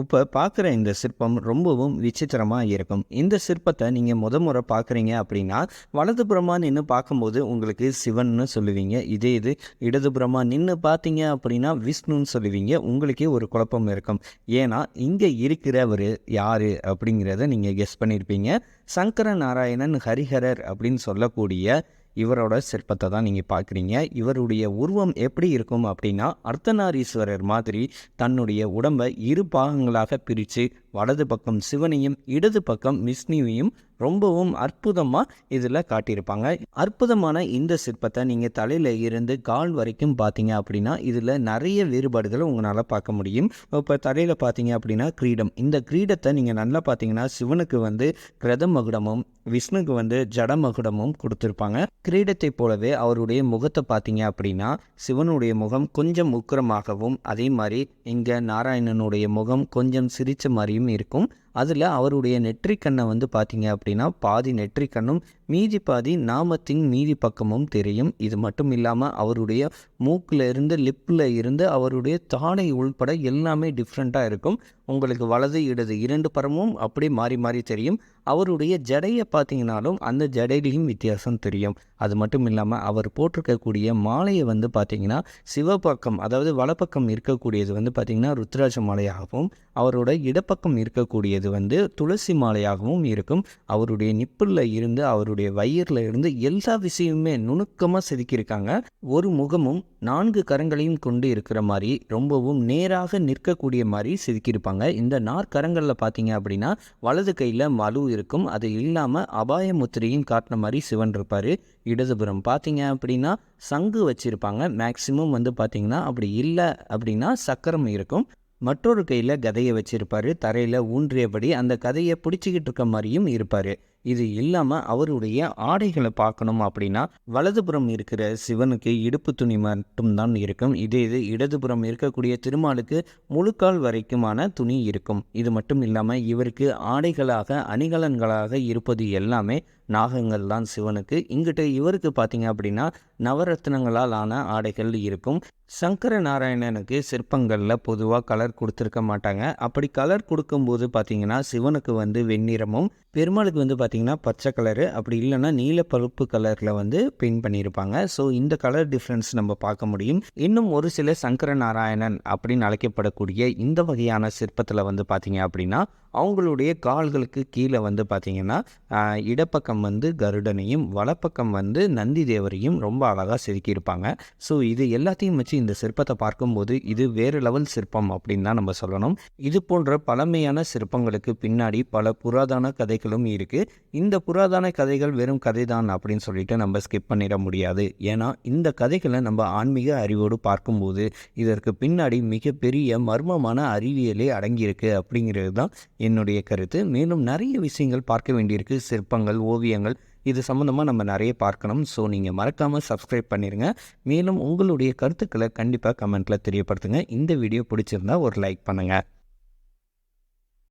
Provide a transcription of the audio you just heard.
இப்போ பார்க்குற இந்த சிற்பம் ரொம்பவும் விசித்திரமாக இருக்கும். இந்த சிற்பத்தை நீங்கள் முத முறை பார்க்குறீங்க அப்படின்னா வலதுபுறமாக நின்று பார்க்கும்போது உங்களுக்கு சிவன்னு சொல்லுவீங்க. இதே இது இடதுபுறமாக நின்று பார்த்தீங்க அப்படின்னா விஷ்ணுன்னு சொல்லுவீங்க. உங்களுக்கே ஒரு குழப்பம் இருக்கும். ஏன்னா இங்கே இருக்கிறவர் யார் அப்படிங்கிறத நீங்கள் கெஸ் பண்ணியிருப்பீங்க சங்கர நாராயணன் ஹரிஹரர் அப்படின்னு சொல்லக்கூடிய இவரோட சிற்பத்தை தான் நீங்கள் பார்க்குறீங்க. இவருடைய உருவம் எப்படி இருக்கும் அப்படின்னா அர்த்தநாரீஸ்வரர் மாதிரி தன்னுடைய உடம்பை இரு பாகங்களாக பிரித்து வலது பக்கம் சிவனையும் இடது பக்கம் விஷ்ணுவையும் ரொம்பவும் அற்புதமாக இதில் காட்டியிருப்பாங்க. அற்புதமான இந்த சிற்பத்தை நீங்கள் தலையில் இருந்து கால் வரைக்கும் பார்த்தீங்க அப்படின்னா இதில் நிறைய வேறுபாடுகளை உங்களால் பார்க்க முடியும். இப்போ தலையில் பார்த்தீங்க அப்படின்னா கிரீடம். இந்த கிரீடத்தை நீங்கள் நல்லா பார்த்தீங்கன்னா சிவனுக்கு வந்து கிரத மகுடமும் விஷ்ணுக்கு வந்து ஜட மகுடமும் கொடுத்துருப்பாங்க. கிரீடத்தை போலவே அவருடைய முகத்தை பார்த்தீங்க அப்படின்னா சிவனுடைய முகம் கொஞ்சம் உக்கிரமாகவும் அதே மாதிரி இங்கே நாராயணனுடைய முகம் கொஞ்சம் சிரித்த மாதிரியும் இருக்கும். அதில் அவருடைய நெற்றிக்கண்ணை வந்து பார்த்தீங்க அப்படின்னா பாதி நெற்றிக்கண்ணும் மீதி பாதி நாமத்தின் மீதி பக்கமும் தெரியும். இது மட்டும் இல்லாமல் அவருடைய மூக்கில் இருந்து லிப்பில் இருந்து அவருடைய தாடை உள்பட எல்லாமே டிஃப்ரெண்ட்டாக இருக்கும். உங்களுக்கு வலது இடது இரண்டு பரமும் அப்படியே மாறி மாறி தெரியும். அவருடைய ஜடையை பார்த்தீங்கனாலும் அந்த ஜடையிலையும் வித்தியாசம் தெரியும். அது மட்டும் இல்லாமல் அவர் போட்டிருக்கக்கூடிய மாலையை வந்து பார்த்தீங்கன்னா சிவப்பக்கம் அதாவது வலப்பக்கம் இருக்கக்கூடியது வந்து பார்த்திங்கன்னா ருத்ராட்ச மாலையாகவும் அவரோட இடப்பக்கம் இருக்கக்கூடியது இது வந்து துளசி மாலையாகவும் இருக்கும். அவருடைய நிப்பில் இருந்து அவருடைய வயிறில் இருந்து எல்லா விஷயமுமே நுணுக்கமாக செதுக்கியிருக்காங்க. ஒரு முகமும் நான்கு கரங்களையும் கொண்டு இருக்கிற மாதிரி ரொம்பவும் நேராக நிற்கக்கூடிய மாதிரி செதுக்கியிருப்பாங்க. இந்த நாற்கரங்களில் பார்த்தீங்க அப்படின்னா வலது கையில் மலு இருக்கும். அது இல்லாமல் அபாய முத்திரையும் காட்டின மாதிரி சிவன் இருப்பார். இடதுபுறம் பார்த்தீங்க அப்படின்னா சங்கு வச்சுருப்பாங்க. மேக்சிமம் வந்து பார்த்தீங்கன்னா அப்படி இல்லை அப்படின்னா சக்கரம் இருக்கும். மற்றொரு கையில் கதையை வச்சுருப்பார். தரையில் ஊன்றியபடி அந்த கதையை பிடிச்சிக்கிட்டு இருக்க மாதிரியும் இருப்பார். இது இல்லாமல் அவருடைய ஆடைகளை பார்க்கணும் அப்படின்னா வலதுபுறம் இருக்கிற சிவனுக்கு இடுப்பு துணி மட்டும்தான் இருக்கும். இதே இது இடதுபுறம் இருக்கக்கூடிய திருமாலுக்கு முழுக்கால் வரைக்குமான துணி இருக்கும். இது மட்டும் இல்லாமல் இவருக்கு ஆடைகளாக அணிகலன்களாக இருப்பது எல்லாமே நாகங்கள் தான் சிவனுக்கு. இங்கிட்ட இவருக்கு பார்த்தீங்க அப்படின்னா நவரத்னங்களால் ஆன ஆடைகள் இருக்கும். சங்கர நாராயணனுக்கு சிற்பங்களில் பொதுவாக கலர் கொடுத்துருக்க மாட்டாங்க. அப்படி கலர் கொடுக்கும்போது பார்த்தீங்கன்னா சிவனுக்கு வந்து வெண்ணிறமும் பெருமாளுக்கு வந்து பார்த்தீங்கன்னா பார்த்திங்கன்னா பச்சை கலரு அப்படி இல்லைன்னா நீல பழுப்பு கலரில் வந்து பெயிண்ட் பண்ணியிருப்பாங்க. ஸோ இந்த கலர் டிஃப்ரென்ஸ் நம்ம பார்க்க முடியும். இன்னும் ஒரு சில சங்கர நாராயணன் அப்படின்னு அழைக்கப்படக்கூடிய இந்த வகையான சிற்பத்தில் வந்து பார்த்திங்க அப்படின்னா அவங்களுடைய கால்களுக்கு கீழே வந்து பார்த்திங்கன்னா இடப்பக்கம் வந்து கருடனையும் வலப்பக்கம் வந்து நந்தி தேவரையும் ரொம்ப அழகாக செதுக்கியிருப்பாங்க. ஸோ இது எல்லாத்தையும் வச்சு இந்த சிற்பத்தை பார்க்கும்போது இது வேறு லெவல் சிற்பம் அப்படின்னு தான் நம்ம சொல்லணும். இது போன்ற பழமையான சிற்பங்களுக்கு பின்னாடி பல புராதன கதைகளும் இருக்குது இந்த புராதன கதைகள் வெறும் கதை தான் அப்படின்னு சொல்லிட்டு நம்ம ஸ்கிப் பண்ணிட முடியாது. ஏன்னா இந்த கதைகளை நம்ம ஆன்மீக அறிவோடு பார்க்கும்போது இதற்கு பின்னாடி மிகப்பெரிய மர்மமான அறிவியலே அடங்கியிருக்கு அப்படிங்கிறது தான் என்னுடைய கருத்து. மேலும் நிறைய விஷயங்கள் பார்க்க வேண்டியிருக்கு. சிற்பங்கள் ஓவியங்கள் இது சம்மந்தமாக நம்ம நிறைய பார்க்கணும். ஸோ நீங்கள் மறக்காமல் சப்ஸ்கிரைப் பண்ணிடுங்க மேலும் உங்களுடைய கருத்துக்களை கண்டிப்பாக கமெண்ட்டில் தெரியப்படுத்துங்க. இந்த வீடியோ பிடிச்சிருந்தா ஒரு லைக் பண்ணுங்கள்